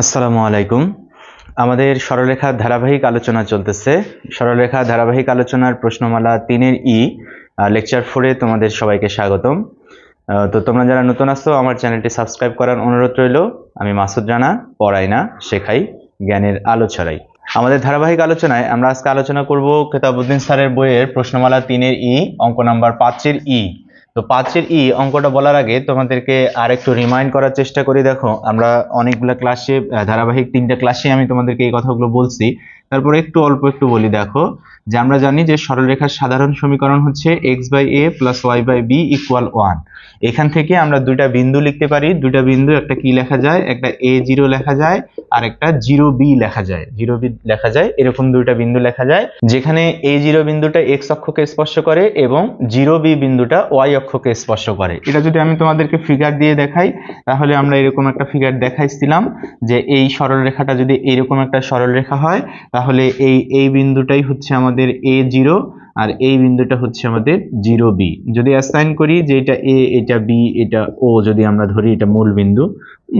আসসালামু আলাইকুম। আমাদের সরলরেখা ধারাবাহিক আলোচনা চলতেছে। সরলরেখা ধারাবাহিক আলোচনার প্রশ্নমালা তিনের ই লেকচার ফোরে তোমাদের সবাইকে স্বাগতম। তো তোমরা যারা নতুন আসছো আমার চ্যানেলটি সাবস্ক্রাইব করার অনুরোধ রইল। আমি মাসুদ রানা, পড়াই না, শেখাই জ্ঞানের আলো ছড়াই আমাদের ধারাবাহিক আলোচনায় আমরা আজকে আলোচনা করব খেতাবুদ্দিন স্যারের বইয়ের প্রশ্নমালা তিনের ই, অঙ্ক নাম্বার পাঁচের ই। তো পাঁচের ই অঙ্কটা বলার আগে তোমাদেরকে আর একটু রিমাইন্ড করার চেষ্টা করি। দেখো, আমরা অনেকগুলো ক্লাসে ধারাবাহিক তিনটা ক্লাসে আমি তোমাদেরকে এই কথাগুলো বলছি। তারপরে একটু অল্প একটু বলি, দেখো, যে আমরা জানি যে সরলরেখার সাধারণ সমীকরণ হচ্ছে x by a plus y by b equal one এখান থেকে আমরা দুইটা বিন্দু লিখতে পারি, দুইটা বিন্দু, একটা কি লেখা যায়? একটা এ জিরো লেখা যায়, আর একটা জিরো বি লেখা যায়। জিরো বি লেখা যায়, এরকম দুইটা বিন্দু লেখা যায়, যেখানে এ জিরো বিন্দুটা এক্স অক্ষকে স্পর্শ করে এবং জিরো বি বিন্দুটা ওয়াই অক্ষকে স্পর্শ করে। এটা যদি আমি তোমাদেরকে ফিগার দিয়ে দেখাই, তাহলে আমরা এরকম একটা ফিগার দেখাইছিলাম যে এই সরলরেখাটা যদি এরকম একটা সরলরেখা হয়, তাহলে এই এই বিন্দুটাই হচ্ছে আমাদের এ জিরো আর এই বিন্দুটা হচ্ছে আমাদের জিরো বি যদি অ্যাসাইন করি যে এটা এ এটা বি এটা ও যদি আমরা ধরি এটা মূল বিন্দু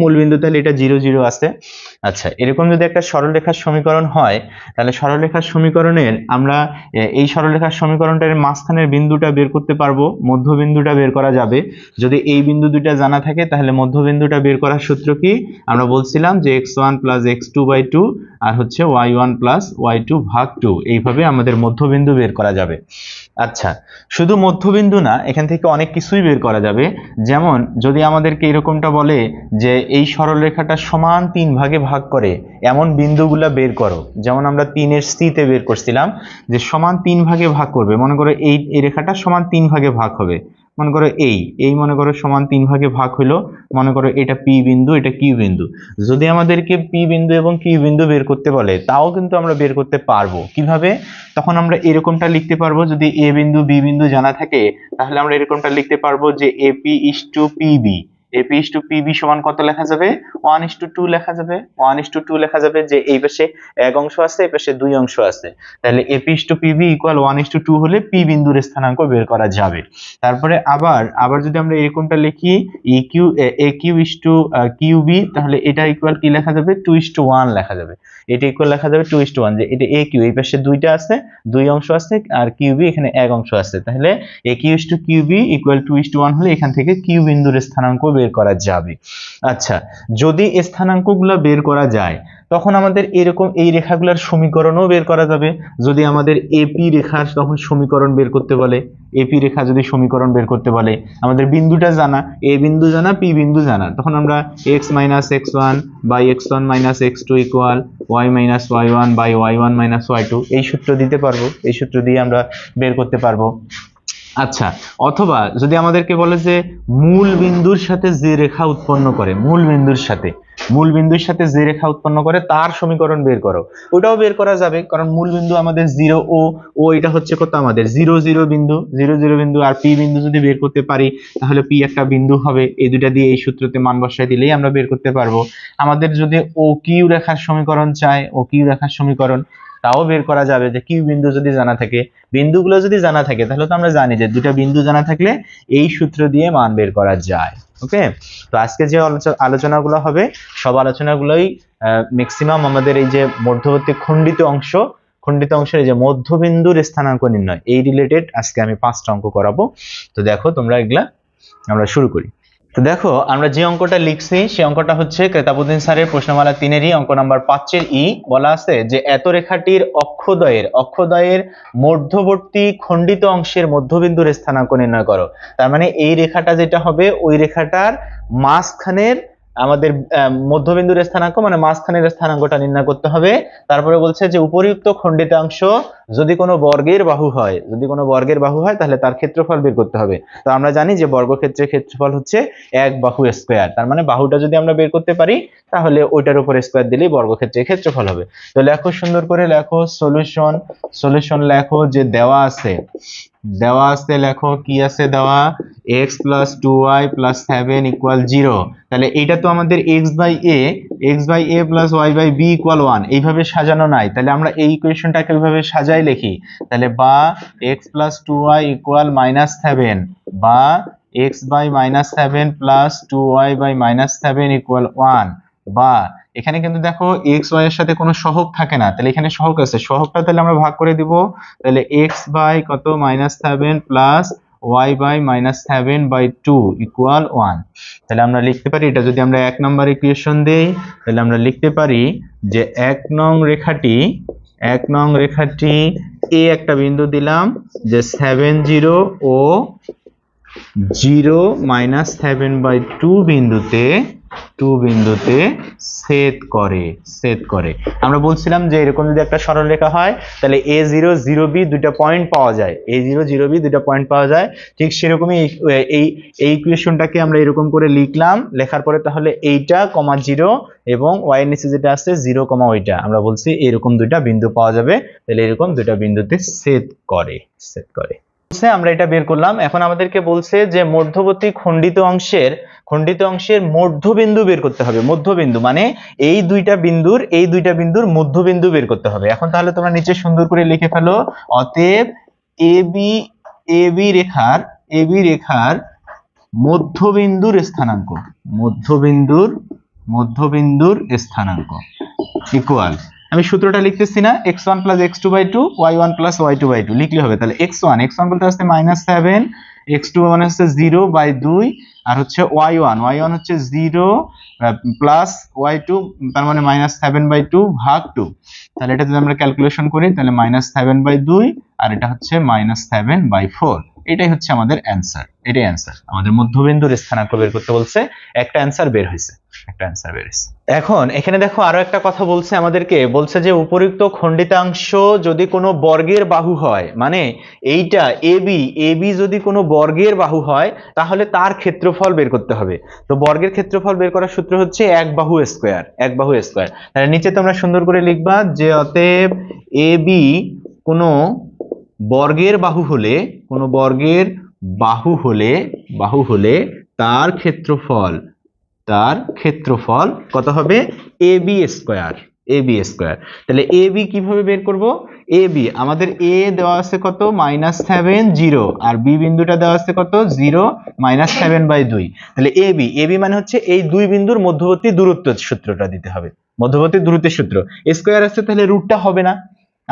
মূল বিন্দু তাহলে এটা জিরো জিরো আছে। আচ্ছা এরকম যদি একটা সরলরেখার সমীকরণ হয়, তাহলে সরলরেখার সমীকরণের আমরা এই সরলরেখার সমীকরণটার মাঝখানের বিন্দুটা বের করতে পারব, মধ্যবিন্দুটা বের করা যাবে। যদি এই বিন্দু দুইটা জানা থাকে, তাহলে মধ্যবিন্দুটা বের করার সূত্র কি? আমরা বলছিলাম যে x one plus x two by two আর হচ্ছে y one plus y two ভাগ টু। এইভাবে আমাদের মধ্যবিন্দু বের করা যাবে। আচ্ছা শুধু মধ্যবিন্দু না, এখান থেকে অনেক কিছুই বের করা যাবে। যেমন, যদি আমাদেরকে এরকমটা বলে যে এই সরলরেখাটা সমান তিন ভাগে ভাগ করে এমন বিন্দুগুলা বের করো। যেমন আমরা তিনের সিতে বের করছিলাম যে সমান তিন ভাগে ভাগ করবে। মনে করো এই এই রেখাটা সমান তিন ভাগে ভাগ হবে। মনে করো এই এই মনে করো সমান তিন ভাগে ভাগ হলো মনে করো এটা পি বিন্দু, এটা কিউ বিন্দু। যদি আমাদেরকে পি বিন্দু এবং কিউ বিন্দু বের করতে বলে, তাও কিন্তু আমরা বের করতে পারব। কীভাবে? তখন আমরা এরকমটা লিখতে পারব যদি এ বিন্দু, বি বিন্দু জানা থাকে, তাহলে আমরা এরকমটা লিখতে পারব যে A P is to P B A P is to P B সমান কত লেখা যাবে? ওয়ান ইস টু টু লেখা যাবে। ওয়ান ইস টু টু লেখা যাবে যে এই পাশে এক অংশ আছে, এই পাশে দুই অংশ আছে। তাহলে A P is to P B equal one is to two two P বিন্দুর স্থানাঙ্ক বের করা যাবে। তারপরে আবার আবার যদি আমরা এরকমটা লিখি E Q A Q is to Q B তাহলে এটা ইকুয়াল কি লেখা যাবে? টু ইস টু ওয়ান লেখা যাবে। এটা ইকুয়াল লেখা যাবে টু ইস টু ওয়ান যে এটা এ কিউ এই পাশে দুইটা আছে, দুই অংশ আছে, আর কিউ বি এখানে এক অংশ আছে। তাহলে A Q is to Q B equal two is to one হলে এখান থেকে কিউ বিন্দুর স্থানাঙ্ক বের করা যাবে। আচ্ছা যদি স্থানাঙ্কগুলো বের করা যায়, তখন আমাদের এরকম এই রেখাগুলোর সমীকরণও বের করা যাবে। যদি আমাদের এপি রেখার তখন সমীকরণ বের করতে বলে। এপি রেখা যদি সমীকরণ বের করতে বলে, আমাদের বিন্দুটা জানা। এ বিন্দু জানা পি বিন্দু জানা। তখন আমরা x minus x one by x one minus x two equal y minus y one by y one minus y two এই সূত্র দিতে পারব। এই সূত্র দিয়ে আমরা বের করতে পারব। আচ্ছা অথবা যদি আমাদেরকে বলে যে মূল বিন্দুর সাথে যে রেখা উৎপন্ন করে, মূল বিন্দুর সাথে, মূল বিন্দুর সাথে যে রেখা উৎপন্ন করে, তার সমীকরণ বের করো। ওটাও বের করা যাবে, কারণ মূল বিন্দু আমাদের জিরো ও ও এটা হচ্ছে কত আমাদের? জিরো জিরো বিন্দু জিরো জিরো বিন্দু আর পি বিন্দু যদি বের করতে পারি, তাহলে পি একটা বিন্দু হবে, এই দুটা দিয়ে এই সূত্রতে মান বসায় দিলেই আমরা বের করতে পারব। আমাদের যদি ও কিউ রেখার সমীকরণ চাই ও কিউ রেখার সমীকরণ তাও বের করা যাবে যে কিউ বিন্দু যদি জানা থাকে, বিন্দুগুলো যদি জানা থাকে, তাহলে তো আমরা জানি যে দুটা বিন্দু জানা থাকলে এই সূত্র দিয়ে মান বের করা যায় ওকে তো আজকে যে আলোচনাগুলো হবে, সব আলোচনাগুলোই ম্যাক্সিমাম আমাদের এই যে মধ্যবর্তী খণ্ডিত অংশ, খণ্ডিত অংশের এই যে মধ্যবিন্দুর স্থানাঙ্ক নির্ণয়, এই রিলেটেড আজকে আমি পাঁচটা অঙ্ক করাবো। তো দেখো তোমরা এগুলা আমরা শুরু করি। তো দেখো, আমরা যে অঙ্কটা লিখছি, সেই অঙ্কটা হচ্ছে ক্রেতাবুদ্দিন স্যারের প্রশ্নমালা তিনেরই, অঙ্ক নাম্বার পাঁচের ই, বলা আছে যে এত রেখাটির অক্ষদয়ের অক্ষদয়ের মধ্যবর্তী খণ্ডিত অংশের মধ্যবিন্দুর স্থানাঙ্ক নির্ণয় করো। তার মানে এই রেখাটা যেটা হবে, ওই রেখাটার মাঝখানের আমাদের মধ্যবিন্দুর স্থানাঙ্ক মানে মাঝখানের স্থানাঙ্কটা নির্ণয় করতে হবে। তারপরে বলছে যে উপরিউক্ত খণ্ডিতাংশ যদি কোনো বর্গের বাহু হয়, যদি কোনো বর্গের বাহু হয়, তাহলে তার ক্ষেত্রফল বের করতে হবে। তো আমরা জানি যে বর্গক্ষেত্রের ক্ষেত্রফল হচ্ছে এক বাহু স্কোয়ার। তার মানে বাহুটা যদি আমরা বের করতে পারি, তাহলে ওইটার উপর স্কোয়ার দিলেই বর্গক্ষেত্রের ক্ষেত্রফল হবে। তো লেখো সুন্দর করে, লেখো সলিউশন সলিউশন লেখো যে দেওয়া আছে। দেওয়া আছে লেখো কি আছে দেওয়া? X plus two y plus seven equal zero তাহলে এইটা তো আমাদের x by a x by a plus y by b equal one এইভাবে সাজানো নাই। তাহলে আমরা এই ইকুয়েশনটাকে ওইভাবে সাজাই লিখি, তাহলে বা x plus two y equal minus seven বা x by minus seven plus two y by minus seven equal one বা এখানে কিন্তু দেখো এক্স ওয়াই এর সাথে কোনো সহগ থাকে না, তাহলে এখানে সহগ আছে, সহগটা তাহলে আমরা ভাগ করে দিব, তাহলে এক্স বাই কত minus seven plus y by minus seven by two equal one তাহলে আমরা লিখতে পারি, এটা যদি আমরা এক নম্বর ইকুয়েশন দেই, তাহলে আমরা লিখতে পারি যে এক নং রেখাটি এক নং রেখাটি এ একটা বিন্দু দিলাম যে seven zero O zero minus seven by two বিন্দুতে টু বিন্দুতে ছেদ করে ছেদ করে। আমরা বলছিলাম যে এরকম যদি একটা সরলরেখা হয়, তাহলে এ জিরো জিরো বি দুইটা পয়েন্ট পাওয়া যায়। এ জিরো জিরো বি দুইটা পয়েন্ট পাওয়া যায়। ঠিক সেরকমই এই এই ইকুয়েশনটাকে আমরা এরকম করে লিখলাম। লেখার পরে তাহলে এইটা, কমা জিরো এবং ওয়াই এর নিচে যেটা আছে জিরো কমা ওইটা। আমরা বলছি এরকম দুইটা বিন্দু পাওয়া যাবে। তাহলে এরকম দুইটা বিন্দুতে ছেদ করে ছেদ করে। বলছে, আমরা এটা বের করলাম। এখন আমাদেরকে বলছে যে, মধ্যবর্তী খণ্ডিত অংশের খণ্ডিত অংশের মধ্যবিন্দু বের করতে হবে। মধ্যবিন্দু মানে এই দুইটা বিন্দুর, এই দুইটা বিন্দুর মধ্যবিন্দু বের করতে হবে। এখন তাহলে তোমরা নিচে সুন্দর করে লিখে ফেলো, অতএব এ বি এ বি রেখার এ বি রেখার মধ্যবিন্দুর স্থানাঙ্ক। মধ্যবিন্দুর মধ্যবিন্দুর স্থানাঙ্ক। ইকুয়াল আমি সূত্রটা লিখতেছি না x one plus x two by two y one plus y two by two লিখলে হবে তাহলে এক্স ওয়ান এক্স ওয়ান বলতে আসছে মাইনাস সেভেন এক্স টু মানে হচ্ছে জিরো বাই দুই, আর হচ্ছে ওয়াই ওয়ান ওয়াই ওয়ান হচ্ছে জিরো প্লাস ওয়াই টু তার মানে মাইনাস সেভেন বাই টু ভাগ টু তাহলে এটা যদি আমরা ক্যালকুলেশন করি, তাহলে মাইনাস সেভেন বাই দুই, আর এটা হচ্ছে মাইনাস সেভেন বাই ফোর এটাই হচ্ছে আমাদের অ্যান্সার এটাই অ্যান্সার আমাদের মধ্যবিন্দুর স্থানাঙ্ক বের করতে বলছে, একটা অ্যান্সার বের হয়েছে। একটা অ্যান্সার বের হয়েছে এখন এখানে দেখো আরও একটা কথা বলছে আমাদেরকে, বলছে যে উপরিক্ত খণ্ডিতাংশ যদি কোনো বর্গের বাহু হয় মানে এইটা এ বি এ বি যদি কোনো বর্গের বাহু হয়, তাহলে তার ক্ষেত্রফল বের করতে হবে। তো বর্গের ক্ষেত্রফল বের করার সূত্র হচ্ছে এক বাহু স্কোয়ার এক বাহু স্কোয়ার তাহলে নিচে তোমরা সুন্দর করে লিখবা যে অতএব এ বি কোনো বর্গের বাহু হলে, কোনো বর্গের বাহু হলে বাহু হলে তার ক্ষেত্রফল তার ক্ষেত্রফল কত হবে? A B square A B square তাহলে এ বি কীভাবে বের করব? এ বি আমাদের এ দেওয়া আছে কত? মাইনাস সেভেন জিরো আর বি বিন্দুটা দেওয়া আছে কত? জিরো মাইনাস সেভেন বাই দুই। তাহলে এ বি এ বি মানে হচ্ছে এই দুই বিন্দুর মধ্যবর্তী দূরত্ব সূত্রটা দিতে হবে। মধ্যবর্তী দূরত্বের সূত্র। স্কোয়ার আছে তাহলে রুটটা হবে না।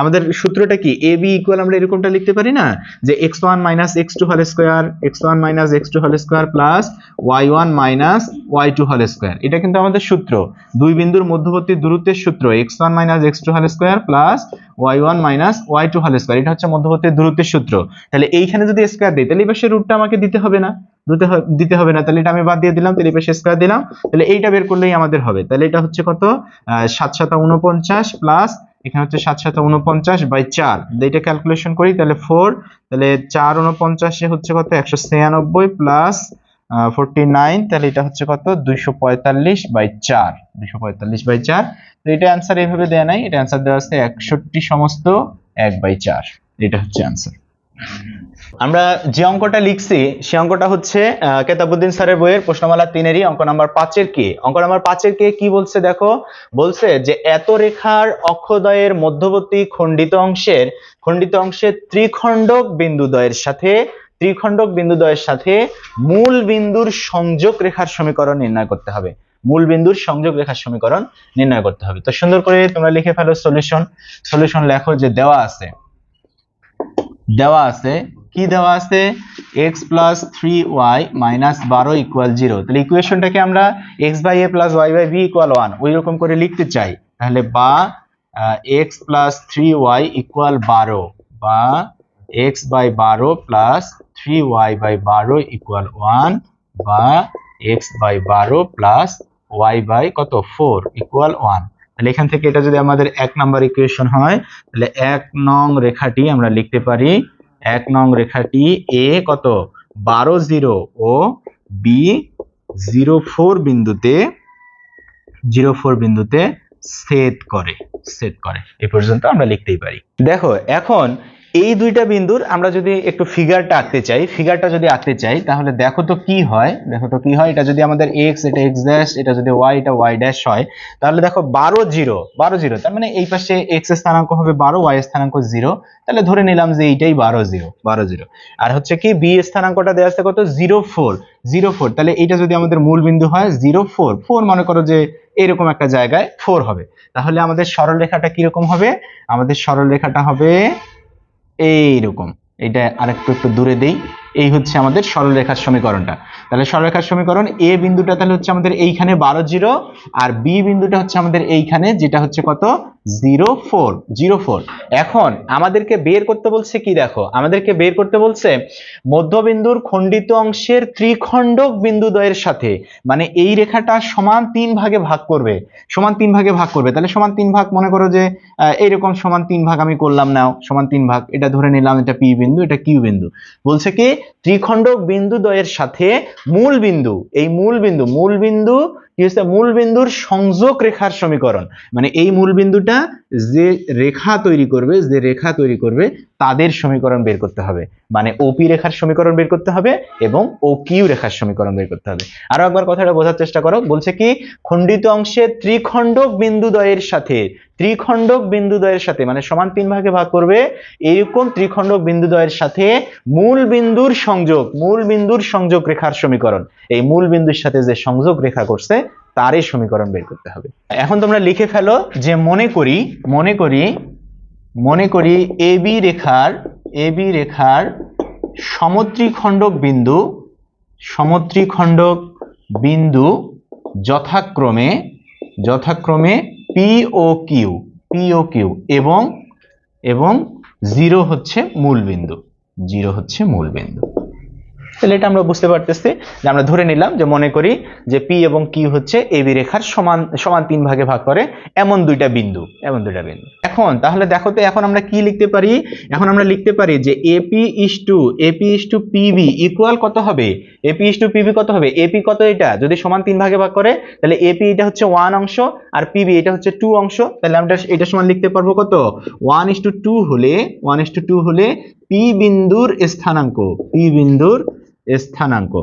আমাদের সূত্রটা কি? এ বি ইকুয়াল আমরা এরকমটা লিখতে পারি না? যে x one minus x two whole square x one minus x two whole square plus y one minus y two whole square এটা কিন্তু আমাদের সূত্র। দুই বিন্দুর মধ্যবর্তী দূরত্বের সূত্র x one minus x two whole square plus y one minus y two whole square এটা হচ্ছে মধ্যবর্তী দূরত্বের সূত্র। তাহলে এইখানে যদি স্কোয়ার দিই, তাহলে পাশে রুটটা আমাকে দিতে হবে না। দিতে দিতে হবে না। তাহলে এটা আমি বাদ দিয়ে দিলাম, তাহলে পাশে স্কোয়ার দিলাম। তাহলে এইটা বের করলেই আমাদের হবে। তাহলে এটা হচ্ছে কত? সাত সাতা উনপঞ্চাশ প্লাস এখানে হচ্ছে সাত সাত উনপঞ্চাশ বাই চার এটা ক্যালকুলেশন করি, তাহলে ফোর তাহলে চার উনপঞ্চাশে হচ্ছে কত? একশো ছিয়ানব্বই প্লাস ফোরটি নাইন তাহলে এটা হচ্ছে কত? দুইশো পঁয়তাল্লিশ বাই চার। দুইশো পঁয়তাল্লিশ বাই চার। তো এটা অ্যান্সার এইভাবে দেয়া নাই। এটা অ্যান্সার দেওয়া আছে একষট্টি সমস্ত এক বাই চার। এটা হচ্ছে অ্যান্সার আমরা যে অঙ্কটা লিখছি, সে অঙ্কটা হচ্ছে কেতাবুদ্দিন স্যারের বইয়ের প্রশ্নমালা তিনেরই, অঙ্ক নাম্বার পাঁচের কে? অঙ্ক নাম্বার পাঁচের কে কি বলছে দেখো? বলছে যে এত রেখার অক্ষদয়ের মধ্যবর্তী খণ্ডিত অংশের খণ্ডিত অংশের ত্রিখণ্ডক বিন্দুদ্বয়ের সাথে, ত্রিখণ্ডক বিন্দুদ্বয়ের সাথে মূল বিন্দুর সংযোগ রেখার সমীকরণ নির্ণয় করতে হবে। মূল বিন্দুর সংযোগ রেখার সমীকরণ নির্ণয় করতে হবে। তো সুন্দর করে তোমরা লিখে ফেলো সলিউশন সলিউশন লেখো যে দেওয়া আছে। দেওয়া আছে। কি দেওয়া আছে? x plus three y minus বারো ইকুয়াল জিরো তাহলে ইকুয়েশনটাকে আমরা x by a plus y by b equal one ওই রকম করে লিখতে চাই। তাহলে বা x plus three y equal বারো বা এক্স বাই বারো প্লাস থ্রি ওয়াই বাই বারো ইকুয়াল ওয়ান বা এক্স বাই বারো প্লাস ওয়াই বাই কত? ফোর ইকুয়াল ওয়ান তাহলে এখান থেকে এটা যদি আমাদের এক নাম্বার ইকুয়েশন হয়, তাহলে এক নং রেখাটি আমরা লিখতে পারি, এক নং রেখাটি এ কত? বারো জিরো ও বি জিরো ফোর বিন্দুতে, জিরো ফোর বিন্দুতে সেট করে সেট করে। এ পর্যন্ত আমরা লিখতেই পারি। দেখো, এখন এই দুইটা বিন্দুর আমরা যদি একটু ফিগারটা আঁকতে চাই ফিগারটা যদি আঁকতে চাই, তাহলে দেখো তো কি হয়, দেখো তো কি হয়, এটা যদি আমাদের এক্স এটা এক্স ড্যাশ এটা যদি ওয়াই এটা ওয়াই ড্যাশ হয়, তাহলে দেখো বারো জিরো বারো জিরো, তার মানে এই পাশে এক্স স্থানাঙ্ক হবে বারো ওয়াই স্থানাঙ্ক জিরো, তাহলে ধরে নিলাম যে এইটাই বারো জিরো বারো জিরো। আর হচ্ছে কি বি স্থানাঙ্কটা দেওয়া আছে কত? জিরো ফোর জিরো ফোর তাহলে এইটা যদি আমাদের মূল বিন্দু হয়, জিরো ফোর ফোর মনে করো যে এরকম একটা জায়গায় ফোর হবে। তাহলে আমাদের সরলরেখাটা কীরকম হবে? আমাদের সরলরেখাটা হবে এইরকম। এটা আরেকটু একটু দূরে দেই। এই হচ্ছে আমাদের সরলরেখার সমীকরণটা। তাহলে সরলরেখার সমীকরণ এ বিন্দুটা তাহলে হচ্ছে আমাদের এইখানে বারো জিরো, আর বি বিন্দুটা হচ্ছে আমাদের এইখানে, যেটা হচ্ছে কত? Zero four zero four. এখন আমাদেরকে বের করতে বলছে কি দেখো? আমাদেরকে বের করতে বলছে মধ্যবিন্দুর খণ্ডিত অংশের ত্রিখণ্ডক বিন্দুদ্বয়ের সাথে মানে এই রেখাটা সমান তিন ভাগে ভাগ করবে। সমান তিন ভাগে ভাগ করবে। তাহলে সমান তিন ভাগ মনে করো যে এইরকম সমান তিন ভাগ আমি করলাম, নাও। সমান তিন ভাগ, এটা ধরে নিলাম, এটা পি বিন্দু, এটা কিউ বিন্দু। বলছে কি? ত্রিখণ্ডক বিন্দু দ্বয়ের সাথে মূল বিন্দু। এই মূল বিন্দু মূল বিন্দু কি হচ্ছে? মূল বিন্দুর সংযোগ রেখার সমীকরণ। মানে এই মূল বিন্দুটা যে রেখা তৈরি করবে, যে রেখা তৈরি করবে, তাদের সমীকরণ বের করতে হবে। মানে ওপি রেখার সমীকরণ বের করতে হবে এবং ও কিউ রেখার সমীকরণ বের করতে হবে। আরও একবার কথাটা বোঝার চেষ্টা করো। বলছে কি, খণ্ডিত অংশে ত্রিখণ্ডক বিন্দুদ্বয়ের সাথে ত্রিখণ্ডক বিন্দুদ্বয়ের সাথে মানে সমান তিন ভাগে ভাগ করবে, এরকম ত্রিখণ্ডক বিন্দুদ্বয়ের সাথে মূল বিন্দুর সংযোগ, মূল বিন্দুর সংযোগ রেখার সমীকরণ। এই মূল বিন্দুর সাথে যে সংযোগ রেখা করছে, তারই সমীকরণ বের করতে হবে। এখন তোমরা লিখে ফেলো যে মনে করি মনে করি মনে করি এবি রেখার এবি রেখার সমত্রিখণ্ডক বিন্দু সমত্রিখণ্ডক বিন্দু যথাক্রমে যথাক্রমে পি ও কিউ পিও কিউ এবং এবং জিরো হচ্ছে মূল বিন্দু জিরো হচ্ছে মূল বিন্দু তাহলে এটা আমরা বুঝতে পারতেছি যে আমরা ধরে নিলাম যে মনে করি যে পি এবং কিউ হচ্ছে এবি রেখার সমান সমান তিন ভাগে ভাগ করে এমন দুইটা বিন্দু, এমন দুইটা বিন্দু। এখন, তাহলে দেখো তো এখন আমরা কি লিখতে পারি? এখন আমরা লিখতে পারি যে A P is to A P is to P B equal কত হবে? এপি ইস টু পিবি কত হবে? এপি কত এটা? যদি সমান তিন ভাগে ভাগ করে, তাহলে এপি এটা হচ্ছে ওয়ান অংশ আর পিবি এটা হচ্ছে টু অংশ। তাহলে আমরা এটা সমান লিখতে পারব কত? ওয়ান ইস টু টু হলে ওয়ান ইস টু টু হলে পি বিন্দুর স্থানাঙ্ক পি বিন্দুর স্থানাঙ্ক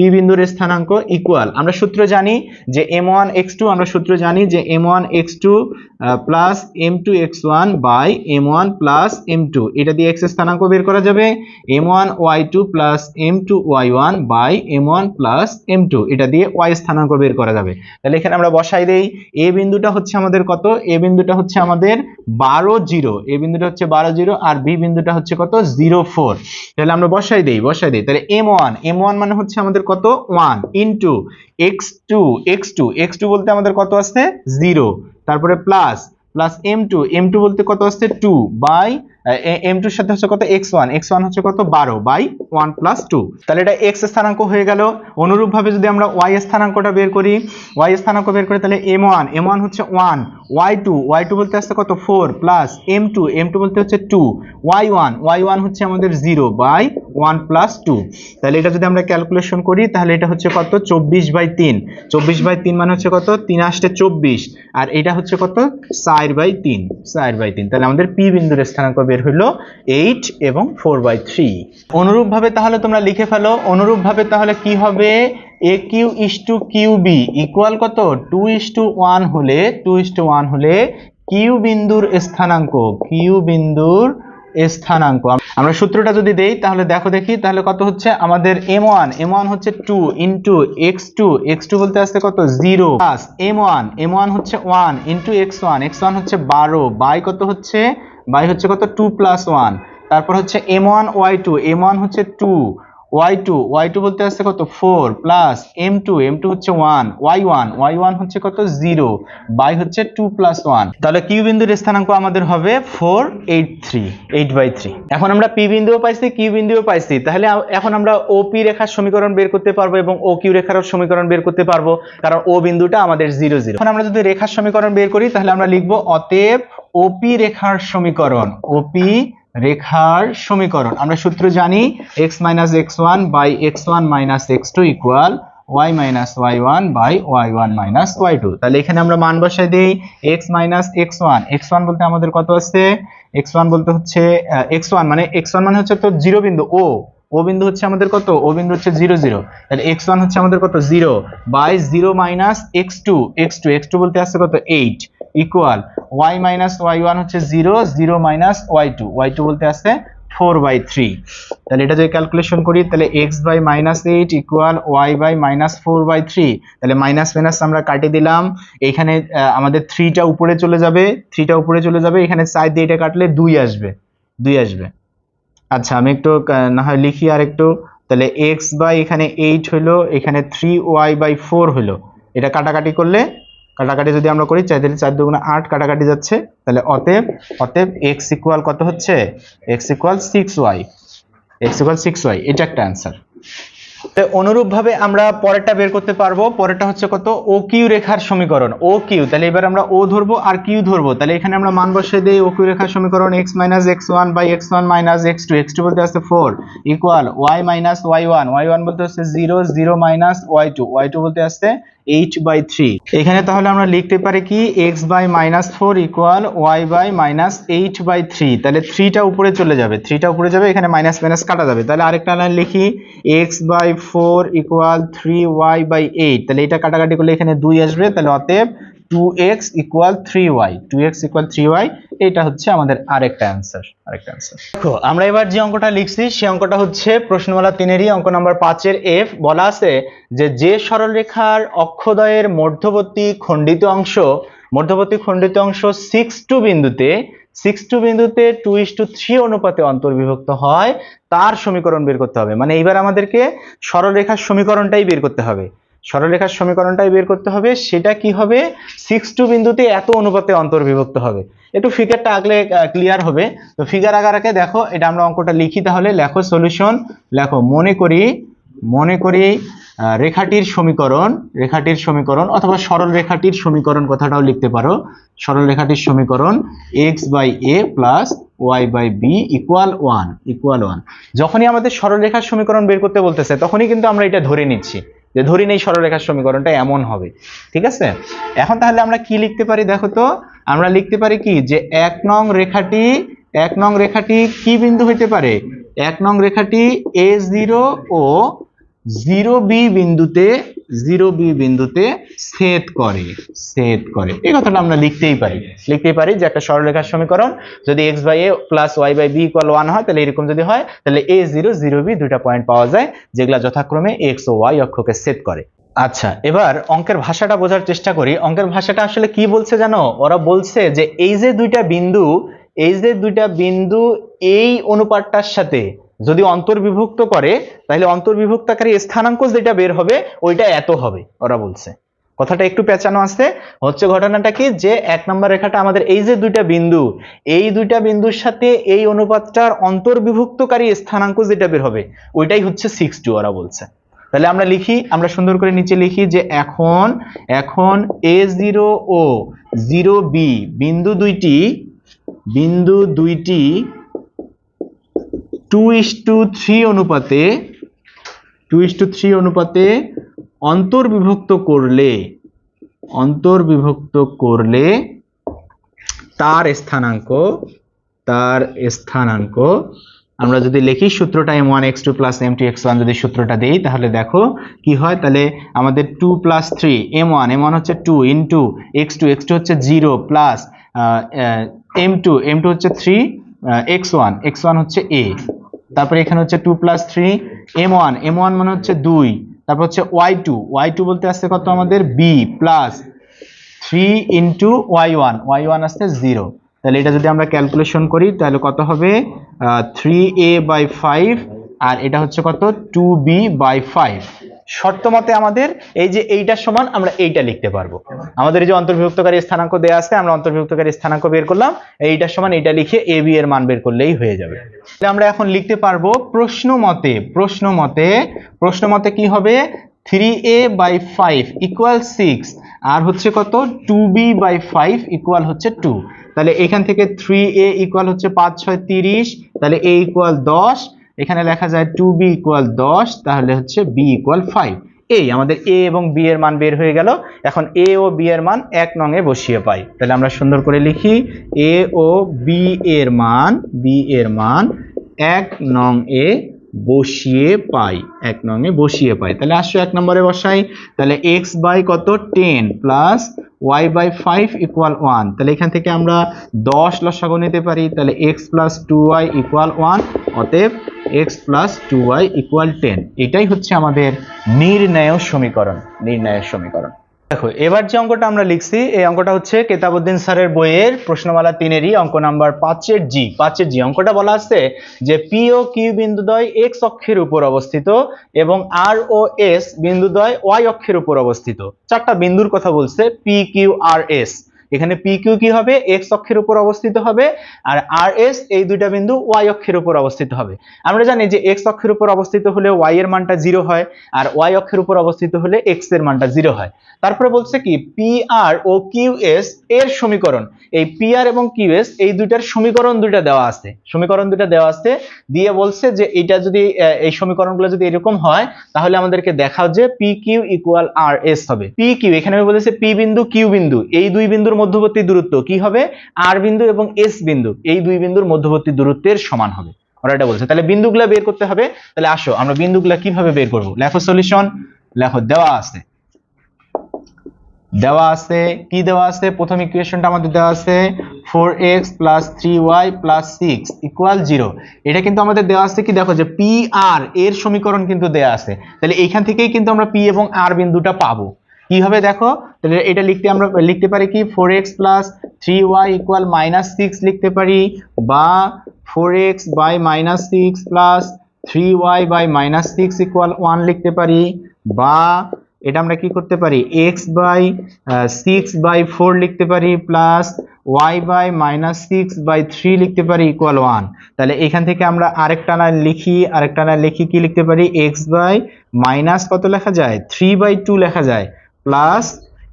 পি বিন্দুর স্থানাঙ্ক ইকুয়াল আমরা সূত্র জানি যে এম ওয়ান এক্স টু আমরা সূত্র জানি যে m one x two plus m two x one by m one plus m two এটা দিয়ে এক্স স্থানাঙ্ক বের করা যাবে m one y two plus m two y one by m one plus m two এটা দিয়ে Y স্থানাঙ্ক বের করা যাবে। তাহলে এখানে আমরা বসাই দেই এ বিন্দুটা হচ্ছে আমাদের কত? এ বিন্দুটা হচ্ছে আমাদের বারো জিরো। এ বিন্দুটা হচ্ছে বারো জিরো আর বি বিন্দুটা হচ্ছে কত? জিরো ফোর তাহলে আমরা বসাই দেই বসাই দেই। তাহলে এম ওয়ান এম ওয়ান মানে হচ্ছে আমাদের কত? One into x two x two x two বলতে আমাদের কত আসছে? জিরো তারপরে plus plus m two m two বলতে কত আসছে? টু বাই এম টুর সাথে হচ্ছে কত? এক্স ওয়ান এক্স ওয়ান হচ্ছে কত? বারো বাই ওয়ান প্লাস টু তাহলে এটা এক্স স্থানাঙ্ক হয়ে গেল। অনুরূপভাবে যদি আমরা ওয়াই স্থানাঙ্কটা বের করি ওয়াই স্থানাঙ্ক বের করি তাহলে এম ওয়ান এম ওয়ান হচ্ছে one y two y two বলতে আসছে কত? Four plus m two m two বলতে হচ্ছে two y one y one হচ্ছে আমাদের zero by one plus two তাহলে এটা যদি আমরা ক্যালকুলেশন করি, তাহলে এটা হচ্ছে কত? চব্বিশ বাই তিন। চব্বিশ বাই তিন মানে হচ্ছে কত? তিন আসতে চব্বিশ। আর এটা হচ্ছে কত? চার বাই তিন। চার বাই তিন। তাহলে আমাদের পি বিন্দুর স্থানাঙ্ক বের হইল এইট এবং ফোর বাই থ্রি অনুরূপভাবে তাহলে তোমরা লিখে ফেলো। অনুরূপভাবে তাহলে কি হবে? A Q is to Q B equal কত? টু ইস টু ওয়ান হলে টু ইস টু ওয়ান হলে কিউ বিন্দুর স্থানাঙ্ক কিউ বিন্দুর স্থানাঙ্ক। আমরা সূত্রটা যদি দেই, তাহলে দেখো দেখি, তাহলে কত হচ্ছে? আমাদের এম ওয়ান এম ওয়ান হচ্ছে two into x two x two বলতে আসছে কত? Zero plus m one m one হচ্ছে one into x one x one হচ্ছে বারো। বাই কত হচ্ছে? বাই হচ্ছে কত? টু প্লাস ওয়ান তারপর হচ্ছে m one y two m one হচ্ছে two y two y two বলতে আসছে কত? Four plus m two m two হচ্ছে one y one y one হচ্ছে কত? জিরো বাই হচ্ছে টু প্লাস ওয়ান তাহলে কিউ বিন্দুর স্থানাঙ্ক আমাদের হবে four eight three eight by three এখন আমরা পি বিন্দুও পাইছি কিউ বিন্দুও পাইছি। তাহলে এখন আমরা ও পি রেখার সমীকরণ বের করতে পারব এবং ও কিউ রেখার সমীকরণ বের করতে পারব, কারণ ও বিন্দুটা আমাদের জিরো জিরো এখন আমরা যদি রেখার সমীকরণ বের করি, তাহলে আমরা লিখব, অতএব ওপি রেখার সমীকরণ ওপি রেখার সমীকরণ। আমরা সূত্র জানি x minus x one by x one minus x two equal y minus y one by y one minus y two তাহলে এখানে আমরা মান বসাই দিই x minus x one x one বলতে আমাদের কত আছে এক্স ওয়ান বলতে হচ্ছে এক্স ওয়ান মানে এক্স ওয়ান মানে হচ্ছে তো জিরো বিন্দু, ও। ও বিন্দু হচ্ছে আমাদের কত? ও বিন্দু হচ্ছে জিরো জিরো। তাহলে এক্স ওয়ান হচ্ছে আমাদের কত? Zero. By zero minus x two x two x two বলতে আসছে কত? Eight equal y minus y one হচ্ছে zero zero minus y two y two বলতে আসছে ফোর বাই থ্রি তাহলে এটা যদি ক্যালকুলেশন করি, তাহলে x by minus eight equal y by minus four by three তাহলে মাইনাস মাইনাস আমরা কাটিয়ে দিলাম। এখানে আমাদের থ্রিটা উপরে চলে যাবে। থ্রিটা উপরে চলে যাবে। এখানে সাইড দিয়ে এটা কাটলে দুই আসবে। দুই আসবে। আচ্ছা আমি একটু না হয় লিখি আর একটু। তাহলে এক্স বাই এখানে এইট হলো, এখানে থ্রি ওয়াই বাই ফোর হলো। এটা কাটাকাটি করলে কাটাকাটি যদি আমরা করি চার দিলে চার দুগুণে আট কাটাকাটি যাচ্ছে, তাহলে অতএব অতএব এক্স ইকুয়াল কত হচ্ছে? X equal six y x equal six y এটা একটা অ্যান্সার অনুরূপভাবে আমরা পরেরটা বের করতে পারব, পরেরটা হচ্ছে কত? ও কিউ রেখার সমীকরণ ও কিউ তাহলে এবার আমরা ও ধরবো আর কিউ ধরবো, তাহলে এখানে আমরা মান বসিয়ে দিই ও কিউ রেখার সমীকরণ x minus x one by x one minus x two x two বলতে আসছে four equal y minus y one y one বলতে হচ্ছে zero zero minus y two y two বলতে আসছে এইচ বাই থ্রি এখানে তাহলে আমরা লিখতে পারি কি? X by minus four equal y by minus eight by three তাহলে থ্রিটা উপরে চলে যাবে। থ্রিটা উপরে যাবে, এখানে মাইনাস মাইনাস কাটা যাবে। তাহলে আরেকটা লাইন লিখি। X by four equal three y by eight তাহলে এটা কাটাকাটি করলে এখানে দুই আসবে। তাহলে অতএব two x equal three y two x equal three y এটা হচ্ছে আমাদের আরেকটা অ্যান্সার আরেকটা অ্যান্সার দেখো, আমরা এবার যে অঙ্কটা লিখছি সেই অঙ্কটা হচ্ছে প্রশ্নমালা তিনেরই, অঙ্ক নাম্বার পাঁচের এফ বলা আছে যে যে সরলরেখার অক্ষদয়ের মধ্যবর্তী খণ্ডিত অংশ, মধ্যবর্তী খণ্ডিত অংশ সিক্স টু বিন্দুতে সিক্স টু বিন্দুতে টু ইস টু থ্রি অনুপাতে অন্তর্বিভক্ত হয়, তার সমীকরণ বের করতে হবে। মানে এইবার আমাদেরকে সরলরেখার সমীকরণটাই বের করতে হবে। সরলরেখার সমীকরণটাই বের করতে হবে। সেটা কি হবে? সিক্স টু বিন্দুতে এত অনুপাতে অন্তর্বিভক্ত হবে। একটু ফিগারটা আগলে ক্লিয়ার হবে। তো ফিগার আগে দেখো, এটা আমরা অঙ্কটা লিখি তাহলে। লেখো সলিউশন লেখো, মনে করি মনে করি রেখাটির সমীকরণ রেখাটির সমীকরণ অথবা সরল রেখাটির সমীকরণ কথাটাও লিখতে পারো। সরল রেখাটির সমীকরণ x by a plus y by b equal one equal one যখনই আমাদের সরল রেখার সমীকরণ বের করতে বলতেছে, তখনই কিন্তু আমরা এটা ধরে নিচ্ছি। যে ধরি নেই সরলরেখার সমীকরণটা এমন হবে, ঠিক আছে? এখন তাহলে আমরা কি লিখতে পারি দেখো তো? আমরা লিখতে পারি কি? যে এক নং রেখাটি, এক নং রেখাটি কি বিন্দু হইতে পারে? এক নং রেখাটি এ জিরো ও জিরো বি বিন্দুতে জিরো বি বিন্দুতে ছেদ করে ছেদ করে। এই কথাটা আমরা লিখতেই পারি। লিখতেই পারি যে একটা সরলরেখার সমীকরণ, যদি x by a plus y by b equal one হয়, তাহলে এরকম যদি হয়, তাহলে এ জিরো জিরো বি দুইটা পয়েন্ট পাওয়া যায়, যেগুলা যথাক্রমে এক্স ও ওয়াই অক্ষকে সেট করে। আচ্ছা এবার অঙ্কের ভাষাটা বোঝার চেষ্টা করি। অঙ্কের ভাষাটা আসলে কি বলছে জানো? ওরা বলছে যে এই যে দুইটা বিন্দু, এই যে দুইটা বিন্দু এই অনুপাতটার সাথে যদি অন্তর্বিভক্ত করে, তাহলে অন্তর্বিভক্তকারী স্থানাঙ্ক যেটা বের হবে, ওইটা এত হবে, ওরা বলছে। কথাটা একটু পেঁচানো আছে। হচ্ছে ঘটনাটা কি? যে এক নম্বর রেখাটা আমাদের এই যে দুইটা বিন্দু, এই দুইটা বিন্দুর সাথে এই অনুপাতটার অন্তর্বিভক্তকারী স্থানাঙ্ক যেটা বের হবে, ওইটাই হচ্ছে সিক্স টু ওরা বলছে। তাহলে আমরা লিখি, আমরা সুন্দর করে নিচে লিখি যে এখন এখন এ জিরো ও জিরো বি বিন্দু দুইটি বিন্দু দুইটি টু ইস টু থ্রি অনুপাতে টু ইস টু থ্রি অনুপাতে অন্তর্বিভক্ত করলে অন্তর্বিভক্ত করলে তার স্থানাঙ্ক তার স্থানাঙ্ক, আমরা যদি লিখি সূত্রটা M one x two plus M two x one যদি সূত্রটা দিই, তাহলে দেখো কি হয়? তাহলে আমাদের two plus three M one M one হচ্ছে two into x two x two হচ্ছে zero plus M two M two হচ্ছে three x one x one হচ্ছে এ তারপরে এখানে হচ্ছে two plus three M one M one মানে হচ্ছে দুই, তারপর হচ্ছে ওয়াই টু ওয়াই টু বলতে আসছে কত আমাদের? B plus three into y one y one আসছে জিরো তাহলে এটা যদি আমরা ক্যালকুলেশন করি, তাহলে কত হবে? থ্রি এ বাই ফাইভ আর এটা হচ্ছে কত? টু বি বাই ফাইভ শর্ত মতে আমাদের এই যে এইটার সমান, আমরা এইটা লিখতে পারব। আমাদের যে অন্তর্ভুক্তকারী স্থানাঙ্ক দেওয়া আছে, আমরা অন্তর্ভুক্তকারী স্থানাঙ্ক বের করলাম এইটার সমান, এইটা লিখে এ, বি এর মান বের করলেই হয়ে যাবে। তাহলে আমরা এখন লিখতে পারব প্রশ্ন মতে প্রশ্ন মতে প্রশ্ন মতে কি হবে? Three A by five equal six আর হচ্ছে কত? Two B by five equal হচ্ছে টু তাহলে এখান থেকে থ্রি এ ইকুয়াল হচ্ছে পাঁচ, ছয়, তিরিশ, তাহলে এ ইকুয়াল দশ এখানে লেখা যায় টু বি ইকুয়াল দশ, তাহলে হচ্ছে বি ইকুয়াল ফাইভ এই, আমাদের এ এবং বি এর মান বের হয়ে গেল। এখন এ ও বি এর মান এক নং এ বসিয়ে পাই। তাহলে আমরা সুন্দর করে লিখি এ ও বি এর মান বি এর মান এক নং এ বসিয়ে পাই, এক নং এ বসিয়ে পাই। তাহলে আসো এক নম্বরে বসাই। তাহলে এক্স বাই কত? Ten plus y by five equal one তাহলে এখান থেকে আমরা দশ লসাগু নিতে পারি। তাহলে x plus two y equal one অতএব x plus two y equal ten এটাই হচ্ছে আমাদের নির্ণয় সমীকরণ নির্ণয়ের সমীকরণ। দেখো, এবার যে অঙ্কটা আমরা লিখছি, এই অঙ্কটা হচ্ছে কেতাবুদ্দিন স্যারের বইয়ের প্রশ্নমালা তিনেরই অঙ্ক নাম্বার পাঁচের জি। পাঁচের জি, অঙ্কটা বলা আছে যে পি ও কিউ বিন্দুদ্বয় এক্স অক্ষের উপর অবস্থিত এবং আর ও এস বিন্দুদ্বয় ওয়াই অক্ষের উপর অবস্থিত। চারটা বিন্দুর কথা বলছে পি কিউ আর এস এখানে পি কিউ কি হবে? এক্স অক্ষের উপর অবস্থিত হবে আর আর এস এই দুইটা বিন্দু ওয়াই অক্ষের উপর অবস্থিত হবে। আমরা জানি যে এক্স অক্ষের উপর অবস্থিত হলে ওয়াই এর মানটা জিরো হয় আর ওয়াই অক্ষের উপর অবস্থিত হলে এক্সের মানটা জিরো হয়। তারপরে বলছে কি পি আর ও কিউ এস এর সমীকরণ। এই পি আর এবং কিউ এস এই দুইটার সমীকরণ দুইটা দেওয়া আছে। সমীকরণ দুইটা দেওয়া আছে দিয়ে বলছে যে এটা যদি এই সমীকরণগুলো যদি এরকম হয়, তাহলে আমাদেরকে দেখাও যে P Q equal R S হবে। পি কিউ এখানে আমি বলেছি পি বিন্দু কিউ বিন্দু। এই দুই বিন্দুর মধ্যবর্তী দূরত্ব কি হবে? আর বিন্দু এবং এস বিন্দু, এই দুই বিন্দুর মধ্যবর্তী দূরত্বের সমান হবে। ওরা এটা বলছে। তাহলে বিন্দুগুলা বের করতে হবে। তাহলে আসো, আমরা বিন্দুগুলা কীভাবে বের করব? লেখো সলিউশন লেখো দেওয়া আছে। দেওয়া আছে, কি দেওয়া আছে? প্রথম ইকুয়েশনটা আমাদের দেওয়া আছে four x plus three y plus six equal zero এটা কিন্তু আমাদের দেওয়া আছে কি? দেখো যে পি আর এর সমীকরণ কিন্তু দেওয়া আছে। তাহলে এইখান থেকেই কিন্তু আমরা পি এবং আর বিন্দুটা পাবো। কীভাবে দেখো? তাহলে এটা লিখতে আমরা, লিখতে পারি কি? Four x plus three y equal minus six লিখতে পারি, বা four x by minus six plus three y by minus six equal one লিখতে পারি, বা এটা আমরা কি করতে পারি? X by six by four লিখতে পারি plus y by minus six by three লিখতে পারি ইকুয়াল ওয়ান তাহলে এখান থেকে আমরা আরেকটা না লিখি, আরেকটা না লিখি কি লিখতে পারি? এক্স বাই মাইনাস কত লেখা যায়? থ্রি বাই টু লেখা যায়। প্লাস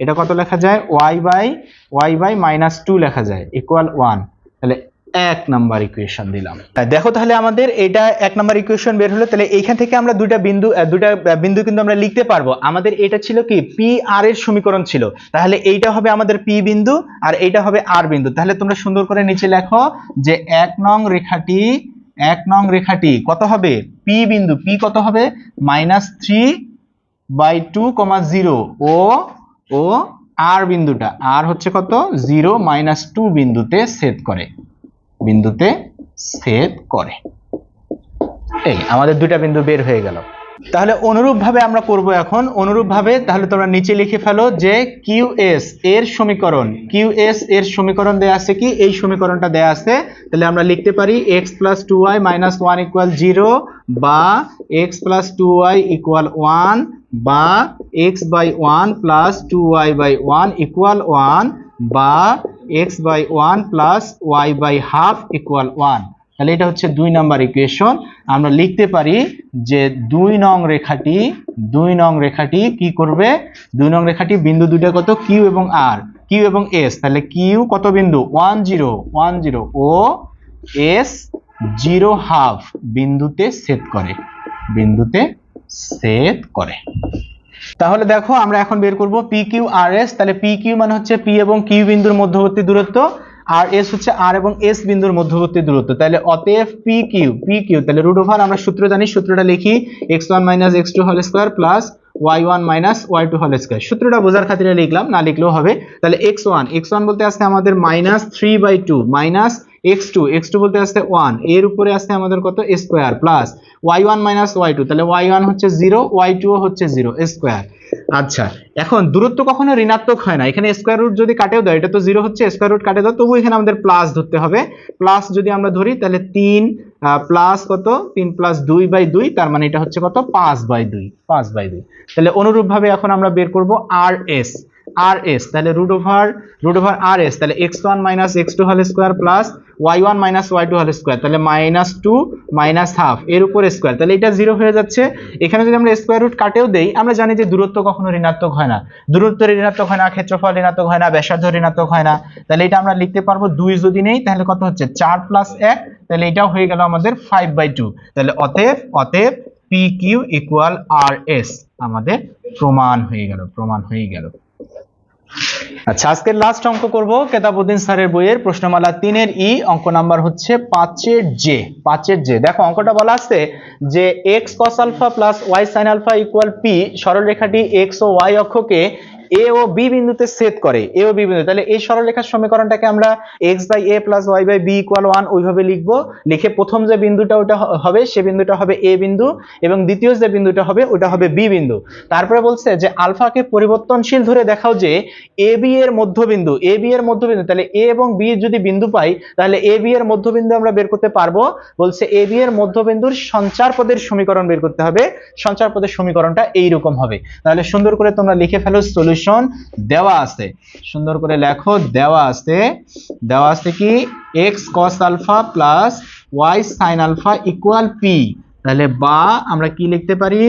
এটা কত লেখা যায়? Y by y by minus two লেখা যায়। ইকুয়াল ওয়ান তাহলে এক নাম্বার ইকুয়েশন দিলাম। দেখো তাহলে আমাদের এটা এক নাম্বার ইকুয়েশন বের হলো। তাহলে এইখান থেকে আমরা দুইটা বিন্দু দুইটা বিন্দু কিন্তু আমরা লিখতে পারব। আমাদের এটা ছিল কি? পি আর এর সমীকরণ ছিল। তাহলে এইটা হবে আমাদের পি বিন্দু আর এইটা হবে আর বিন্দু। তাহলে তোমরা সুন্দর করে নিচে লেখো যে এক নং রেখাটি, এক নং রেখাটি কত হবে? পি বিন্দু। পি কত হবে? Minus three by two comma zero. ও ও, আর বিন্দুটা। আর হচ্ছে কত? জিরো মাইনাস টু বিন্দুতে সেট করে। বিন্দুতে ছেদ করে। এই, আমাদের দুইটা বিন্দু বের হয়ে গেল। তাহলে অনুরূপভাবে আমরা করব এখন। অনুরূপভাবে তাহলে তোমরা নিচে লিখে ফেলো যে কিউ এস এর সমীকরণ। কিউ এস এর সমীকরণ দেয়া আছে কি? এই সমীকরণটা দেয়া আছে। তাহলে আমরা লিখতে পারি x plus two y minus one equal zero বা x plus two y equal one বা x by one plus two y by one equal one বা x by one plus y by half equal one তাহলে এটা হচ্ছে দুই number equation আমরা লিখতে পারি যে দুই নং রেখাটি, দুই নং রেখাটি কি করবে? দুই নং রেখাটি বিন্দু দুইটা কত? কিউ এবং আর কিউ এবং এস তাহলে কিউ কত বিন্দু? ওয়ান জিরো ওয়ান জিরো ও এস জিরো হাফ বিন্দুতে ছেদ করে, বিন্দুতে ছেদ করে। তাহলে দেখো আমরা এখন বের করব পি কিউ আর এস তাহলে পি কিউ মানে হচ্ছে পি এবং কিউ বিন্দুর মধ্যবর্তী দূরত্ব, আর এস হচ্ছে আর এবং এস বিন্দুর মধ্যবর্তী দূরত্ব। তাহলে অতএব পি কিউ পি কিউ তাহলে রুট ওভার আমরা সূত্র জানি, সূত্রটা লিখি x one minus x two whole square plus y one minus y two whole square সূত্রটা বোঝার খাতিরে লিখলাম, না লিখলেও হবে। তাহলে এক্স ওয়ান এক্স ওয়ান বলতে আসছে আমাদের minus three by two minus x two x two বলতে আসছে ওয়ানের উপরে আসছে আমাদের কত? Square plus y one minus y two তাহলে ওয়াই ওয়ান হচ্ছে জিরো ওয়াই টু হচ্ছে জিরো স্কোয়ার আচ্ছা এখন দূরত্ব কখনো ঋণাত্মক হয় না, এখানে স্কোয়ার রুট যদি কাটেও দাও এটা তো জিরো হচ্ছে স্কোয়ার রুট কাটে দাও তবু এখানে আমাদের প্লাস ধরতে হবে। প্লাস যদি আমরা ধরি, তাহলে তিন প্লাস কত? তিন প্লাস দুই বাই দুই, তার মানে এটা হচ্ছে কত? পাঁচ বাই দুই, পাঁচ বাই দুই। তাহলে অনুরূপভাবে এখন আমরা বের করব আর এস আর এস তাহলে root over root over R S তাহলে x one minus x two whole square plus y one minus y two whole square তাহলে মাইনাস টু মাইনাস হাফ এর উপর স্কোয়ার তাহলে এটা জিরো হয়ে যাচ্ছে। এখানে যদি আমরা স্কোয়ার রুট কাটেও দেই, আমরা জানি যে দূরত্ব কখনো ঋণাত্মক হয় না। দূরত্ব ঋণাত্মক হয় না, ক্ষেত্রফল ঋণাত্মক হয় না, ব্যাসার্ধ ঋণাত্মক হয় না। তাহলে এটা আমরা লিখতে পারব দুই যদি নেই, তাহলে কত হচ্ছে? চার প্লাস এক, তাহলে এটাও হয়ে গেল আমাদের ফাইভ বাই টু তাহলে অতএব অতএব P Q equal R S আমাদের প্রমাণ হয়ে গেল, প্রমাণ হয়ে গেল। আচ্ছা আজকের লাস্ট অঙ্ক করব কেতাবুদ্দিন স্যারের বইয়ের প্রশ্নমালা তিনের ই, অঙ্ক নাম্বার হচ্ছে পাঁচের জে। পাঁচের জে। দেখো, অঙ্কটা বলা আছে যে x cos alpha plus y sine alpha equal P সরলরেখাটি x ও ওয়াই অক্ষকে এ ও বি বিন্দুতে ছেদ করে এ ও বি বিন্দু তাহলে এই সরলরেখার সমীকরণটাকে আমরা x by A plus y by B equal one ওইভাবে লিখব। লিখে প্রথম যে বিন্দুটা ওটা হবে, সে বিন্দুটা হবে এ বিন্দু এবং দ্বিতীয় যে বিন্দুটা হবে, ওটা হবে বি বিন্দু। তারপরে বলছে যে আলফাকে পরিবর্তনশীল ধরে দেখাও যে এ বি এর মধ্যবিন্দু এ বি এর মধ্যবিন্দু, তাহলে এ এবং বি যদি বিন্দু পাই, তাহলে এ বি এর মধ্যবিন্দু আমরা বের করতে পারব। বলছে এ বি এর মধ্যবিন্দুর সঞ্চার পদের সমীকরণ বের করতে হবে। সঞ্চার পদের সমীকরণটা এইরকম হবে। তাহলে সুন্দর করে তোমরা লিখে ফেলো সলিউশন দেওয়া আছে। সুন্দর করে লেখো, দেওয়া আছে। দেওয়া আছে কি? X cos alpha plus y sine alpha equal P তাহলে বা আমরা কি লিখতে পারি?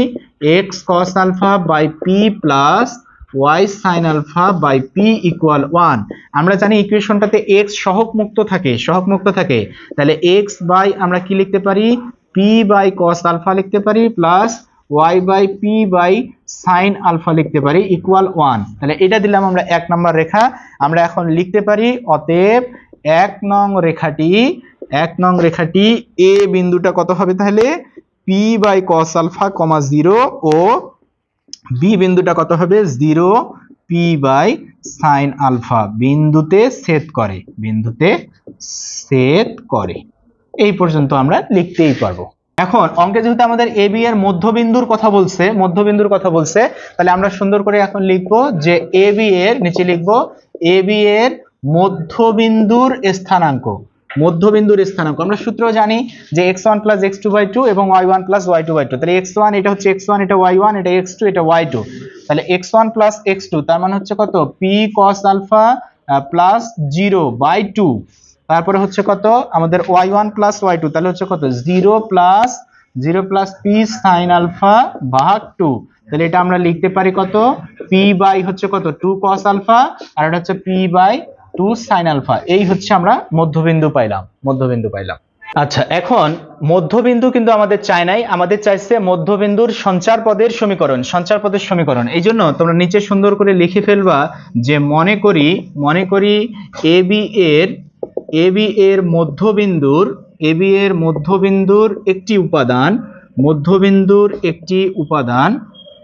X cos alpha by P plus y sine alpha by P equal one আমরা জানি ইকুয়েশনটাতে এক্স সহক মুক্ত থাকে সহক মুক্ত থাকে। তাহলে এক্স বাই আমরা কি লিখতে পারি? পি বাই কস আলফা লিখতে পারি plus y by P by sine alpha লিখতে পারি ইকুয়াল ওয়ান তাহলে এটা দিলাম আমরা এক নম্বর রেখা। আমরা এখন লিখতে পারি অতএব এক নং রেখাটি, এক নং রেখাটি এ বিন্দুটা কত হবে তাহলে? P by cos alpha comma zero O B বিন্দুটা কত হবে? Zero P by sine alpha বিন্দুতে ছেদ করে, বিন্দুতে ছেদ করে। এই পর্যন্ত আমরা লিখতেই পারব। এখন অঙ্কে যেহেতু আমাদের এ, বি এর মধ্যবিন্দুর কথা বলছে, মধ্যবিন্দুর কথা বলছে, তাহলে আমরা সুন্দর করে এখন লিখব যে এ, বি এর, নিচে লিখব এ, বি এর মধ্যবিন্দুর স্থানাঙ্ক। মধ্যবিন্দুর স্থানাঙ্ক। আমরা সূত্র জানি যে x one plus x two by two এবং y one plus y two by two. তাহলে এক্স ওয়ান এটা হচ্ছে এক্স ওয়ান, এটা ওয়াই ওয়ান, এটা এক্স টু, এটা ওয়াই টু। তাহলে x one plus x two, তার মানে হচ্ছে কত? P cos alpha plus zero by two. তারপরে হচ্ছে কত? আমাদের y one plus y two তাহলে হচ্ছে কত? Zero plus zero plus P sine alpha ভাগ টু তাহলে এটা আমরা লিখতে পারি কত? পি বাই হচ্ছে কত? টু কস আলফা আর এটা হচ্ছে P by two sine alpha এই হচ্ছে আমরা মধ্যবিন্দু পাইলাম মধ্যবিন্দু পাইলাম। আচ্ছা এখন মধ্যবিন্দু কিন্তু আমাদের চাই নাই, আমাদের চাইছে মধ্যবিন্দুর সঞ্চার পদের সমীকরণ, সঞ্চার পদের সমীকরণ, এই জন্য তোমরা নিচে সুন্দর করে লিখে ফেলবা যে মনে করি মনে করি এ বি এর এ বি এর মধ্যবিন্দুর এ বি এর মধ্যবিন্দুর একটি উপাদান, মধ্যবিন্দুর একটি উপাদান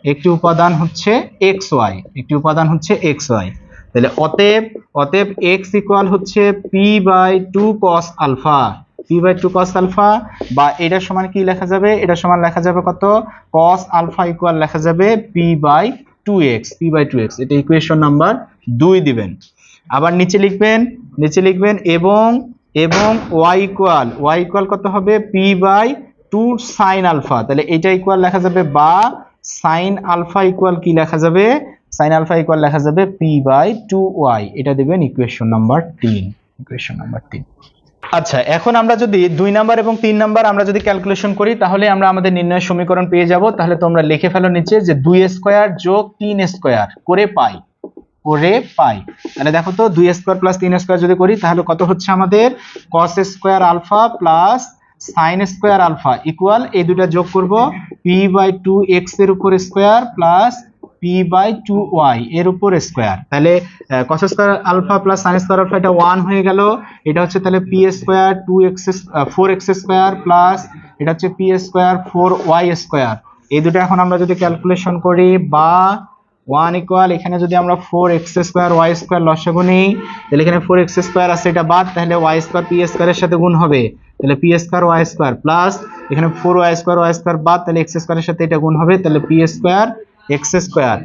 একটি উপাদান হচ্ছে এক্স ওয়াই একটি উপাদান হচ্ছে এক্স ওয়াই তাহলে অতএব অতএব এক্স ইকুয়াল হচ্ছে P by two cos alpha P by two cos alpha বা এটার সমান কি লেখা যাবে? এটার সমান লেখা যাবে কত? কস আলফা ইকুয়াল লেখা যাবে P by two x P by two x এটা ইকুয়েশন নাম্বার দুই দিবেন। আবার নিচে লিখবেন নিচে লিখবেন এবং এবং ওয়াই ইকুয়াল ওয়াই ইকুয়াল কত হবে? P by two sine alpha তাহলে এটা ইকুয়াল লেখা যাবে বা সাইন আলফা ইকুয়াল কি লেখা যাবে? সাইন আলফা ইকুয়াল লেখা যাবে পি বাই টু ওয়াই এটা দেবেন ইকুয়েশন নাম্বার তিন ইকুয়েশন নাম্বার তিন আচ্ছা এখন আমরা যদি দুই নাম্বার এবং তিন নাম্বার আমরা যদি ক্যালকুলেশন করি, তাহলে আমরা আমাদের নির্ণয় সমীকরণ পেয়ে যাব। তাহলে তোমরা লিখে ফেলো নিচে যে দুই স্কোয়ার যোগ তিন স্কোয়ার করে পাই। করে পাই। তাহলে দেখো তো, দুই স্কোয়ার প্লাস তিন স্কোয়ার যদি করি, তাহলে কত হচ্ছে আমাদের? Cos square alpha plus sine square alpha equal এই দুটা যোগ করব পি বাই টু এক্সের উপর square plus P by two y এর উপর স্কোয়ার। তাহলে cos square alpha plus sine square alpha এটা ওয়ান হয়ে গেল। এটা হচ্ছে তাহলে P square two x four x square plus এটা হচ্ছে P square four y square. এই দুটো এখন আমরা যদি ক্যালকুলেশন করি বা ওয়ান ইকুয়াল এখানে যদি আমরা four x square y square লসাগু নিই, তাহলে এখানে ফোর এক্স স্কোয়ার আছে, এটা বাদ, তাহলে ওয়াই স্কোয়ার পি স্কোয়ারের সাথে গুণ হবে। তাহলে P square y square plus এখানে four y square y square বাদ, তাহলে এক্স স্কোয়ারের সাথে এটা গুণ হবে, তাহলে পি স্কোয়ার এক্স স্কোয়ার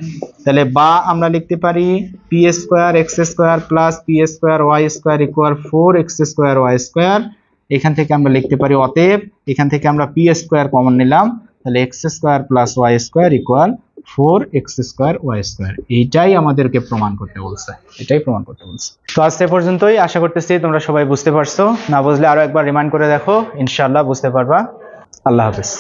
তাহলে বা আমরা লিখতে পারি P square x square plus P square y square equal four x square y square এখান থেকে আমরা লিখতে পারি অতএব, এখান থেকে আমরা পি স্কোয়ার কমন নিলাম, তাহলে x square plus y square equal four x square y square, এইটাই আমাদেরকে প্রমাণ করতে বলছে। এটাই প্রমাণ করতে বলছে। তো আজ পর্যন্তই। আশা করতেছি তোমরা সবাই বুঝতে পারছ। না বুঝলে আরও একবার রিমাইন্ড করে দেখো। ইনশাআল্লাহ বুঝতে পারবা। আল্লাহ হাফেজ।